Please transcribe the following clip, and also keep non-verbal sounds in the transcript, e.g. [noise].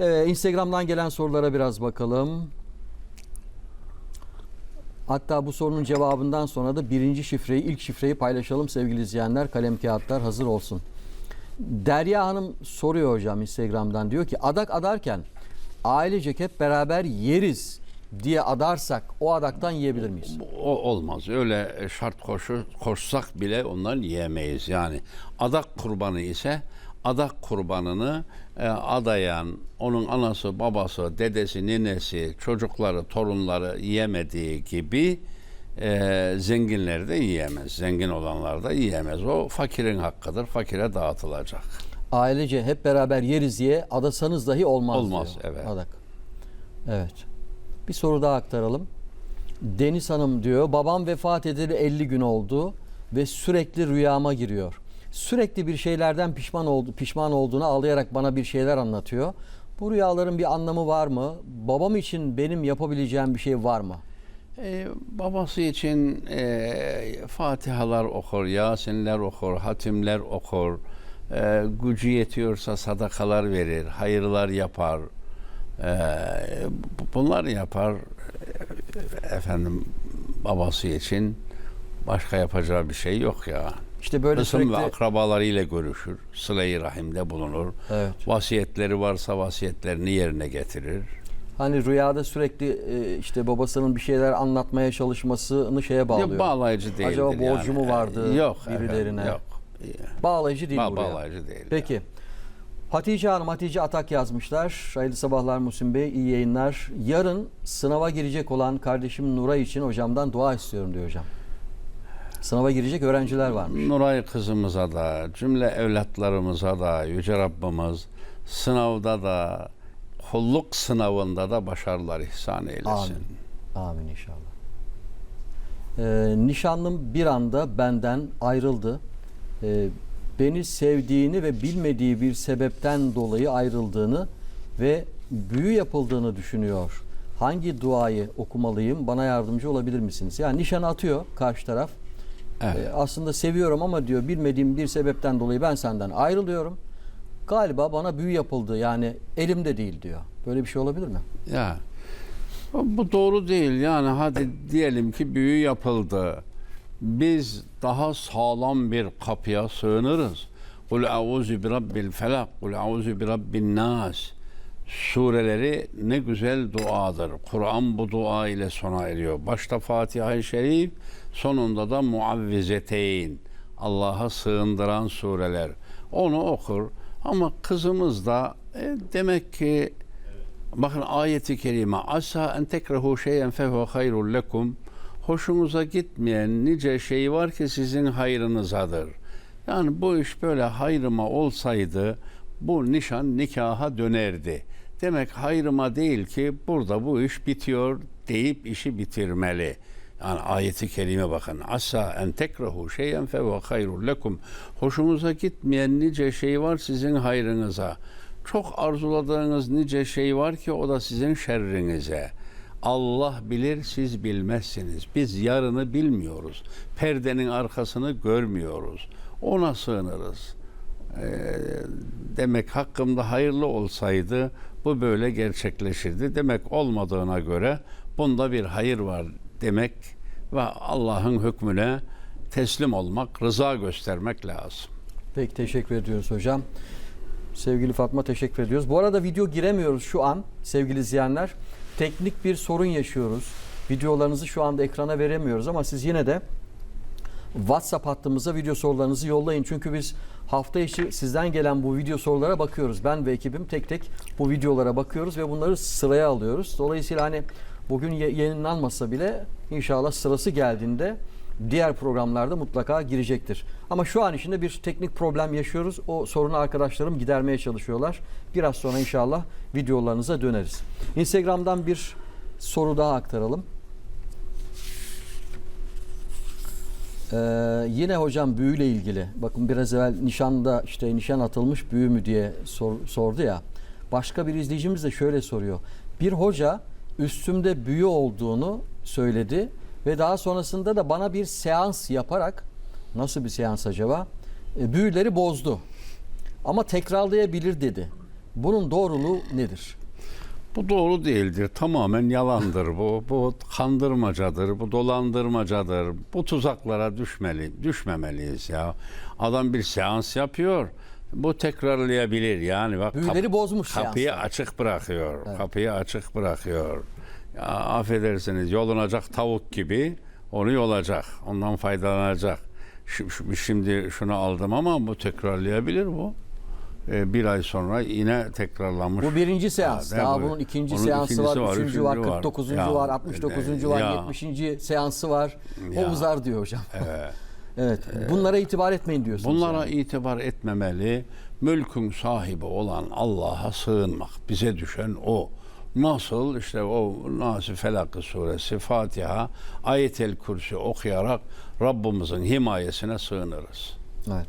Ee, Instagram'dan gelen sorulara biraz bakalım. Hatta bu sorunun cevabından sonra da birinci şifreyi, ilk şifreyi paylaşalım sevgili izleyenler. Kalem kağıtlar hazır olsun. Derya Hanım soruyor hocam Instagram'dan. Diyor ki adak adarken ailecek hep beraber yeriz diye adarsak o adaktan yiyebilir miyiz? O olmaz. Öyle şart koşu, koşsak bile ondan yiyemeyiz. Yani adak kurbanı ise adak kurbanını e, adayan, onun anası, babası, dedesi, ninesi, çocukları, torunları yiyemediği gibi e, zenginler de yiyemez. Zengin olanlar da yiyemez. O fakirin hakkıdır. Fakire dağıtılacak. Ailece hep beraber yeriz diye adasanız dahi olmaz. Olmaz, diyor. evet. Adak. Evet. Bir soru daha aktaralım. Deniz Hanım diyor babam vefat edeli 50 gün oldu ve sürekli rüyama giriyor. Sürekli bir şeylerden pişman oldu, pişman olduğunu ağlayarak bana bir şeyler anlatıyor. Bu rüyaların bir anlamı var mı? Babam için benim yapabileceğim bir şey var mı? Ee, babası için e, Fatihalar okur, Yasinler okur, hatimler okur. E, gücü yetiyorsa sadakalar verir, hayırlar yapar. E, bu- bunlar yapar. E, efendim babası için başka yapacağı bir şey yok ya. İşte böyle Kısım sürekli ve akrabalarıyla görüşür. Sıla-i rahimde bulunur. Evet. Vasiyetleri varsa vasiyetlerini yerine getirir. hani rüyada sürekli e, işte babasının bir şeyler anlatmaya çalışmasını şeye bağlıyor. Ya, bağlayıcı değildir Acaba borcu yani. mu vardı Yok birilerine? efendim, yok. Bağlayıcı değil Ba- bu rüya. bağlayıcı değil. Peki. Hatice Hanım, Hatice Atak yazmışlar. Hayırlı sabahlar Musim Bey, iyi yayınlar. Yarın sınava girecek olan kardeşim Nuray için hocamdan dua istiyorum diyor hocam. Sınava girecek öğrenciler varmış. Nuray kızımıza da, cümle evlatlarımıza da Yüce Rabbimiz sınavda da, kulluk sınavında da başarılar ihsan eylesin. Amin. Amin inşallah. Ee, nişanlım bir anda benden ayrıldı. Ee, beni sevdiğini ve bilmediği bir sebepten dolayı ayrıldığını ve büyü yapıldığını düşünüyor. Hangi duayı okumalıyım? Bana yardımcı olabilir misiniz? Yani nişan atıyor karşı taraf. Evet. Ee, aslında seviyorum ama diyor bilmediğim bir sebepten dolayı ben senden ayrılıyorum. Galiba bana büyü yapıldı yani elimde değil diyor. Böyle bir şey olabilir mi? Ya bu doğru değil. Yani hadi diyelim ki büyü yapıldı. Biz daha sağlam bir kapıya sığınırız. Kul auzu bi rabbil felak, kul auzu bi rabbin nas. Sureleri ne güzel duadır. Kur'an bu dua ile sona eriyor. Başta Fatiha-i Şerif, sonunda da Muavvizeteyn. Allah'a sığındıran sureler. Onu okur. Ama kızımız da e, demek ki Bakın ayeti kerime asa en tekrehu şeyen fehu hayrul lekum hoşunuza gitmeyen nice şey var ki sizin hayrınızadır. Yani bu iş böyle hayrıma olsaydı bu nişan nikaha dönerdi. Demek hayrıma değil ki burada bu iş bitiyor deyip işi bitirmeli. Yani ayeti kerime bakın. Asa en tekrehu şeyen fehu hayrul lekum. Hoşunuza gitmeyen nice şey var sizin hayrınıza. Çok arzuladığınız nice şey var ki o da sizin şerrinize. Allah bilir siz bilmezsiniz. Biz yarını bilmiyoruz. Perdenin arkasını görmüyoruz. Ona sığınırız. Ee, demek hakkımda hayırlı olsaydı bu böyle gerçekleşirdi. Demek olmadığına göre bunda bir hayır var demek ve Allah'ın hükmüne teslim olmak, rıza göstermek lazım. Peki teşekkür ediyoruz hocam. Sevgili Fatma teşekkür ediyoruz. Bu arada video giremiyoruz şu an sevgili izleyenler. Teknik bir sorun yaşıyoruz. Videolarınızı şu anda ekrana veremiyoruz ama siz yine de WhatsApp hattımıza video sorularınızı yollayın. Çünkü biz hafta içi sizden gelen bu video sorulara bakıyoruz. Ben ve ekibim tek tek bu videolara bakıyoruz ve bunları sıraya alıyoruz. Dolayısıyla hani bugün yayınlanmasa bile inşallah sırası geldiğinde diğer programlarda mutlaka girecektir. Ama şu an içinde bir teknik problem yaşıyoruz. O sorunu arkadaşlarım gidermeye çalışıyorlar. Biraz sonra inşallah videolarınıza döneriz. Instagram'dan bir soru daha aktaralım. Ee, yine hocam büyüyle ilgili. Bakın biraz evvel nişanda işte nişan atılmış büyü mü diye sor- sordu ya. Başka bir izleyicimiz de şöyle soruyor. Bir hoca üstümde büyü olduğunu söyledi ve daha sonrasında da bana bir seans yaparak nasıl bir seans acaba? E, büyüleri bozdu. Ama tekrarlayabilir dedi. Bunun doğruluğu nedir? Bu doğru değildir. Tamamen yalandır bu. Bu kandırmacadır, bu dolandırmacadır. Bu tuzaklara düşmeli, düşmemeliyiz ya. Adam bir seans yapıyor. Bu tekrarlayabilir yani bak Büyüleri bozmuş kapıyı seanslar. açık bırakıyor. Kapıyı açık bırakıyor. Ya, affedersiniz yolunacak tavuk gibi onu yolacak. Ondan faydalanacak. Şimdi şunu aldım ama bu tekrarlayabilir bu. Ee, bir ay sonra yine tekrarlanmış. Bu birinci seans. Daha bu? bunun ikinci Onun seansı ikincisi var, üçüncü var, 49. Ya, var, 69. var, ya. 70. seansı var. O Ya. uzar diyor hocam. [laughs] Evet. Evet. Bunlara itibar etmeyin diyorsunuz. Bunlara yani. itibar etmemeli. Mülkün sahibi olan Allah'a sığınmak. Bize düşen o. Nasıl işte o Nas-ı Felak suresi, Fatiha, Ayet-el Kürsi okuyarak Rabbimizin himayesine sığınırız. Evet.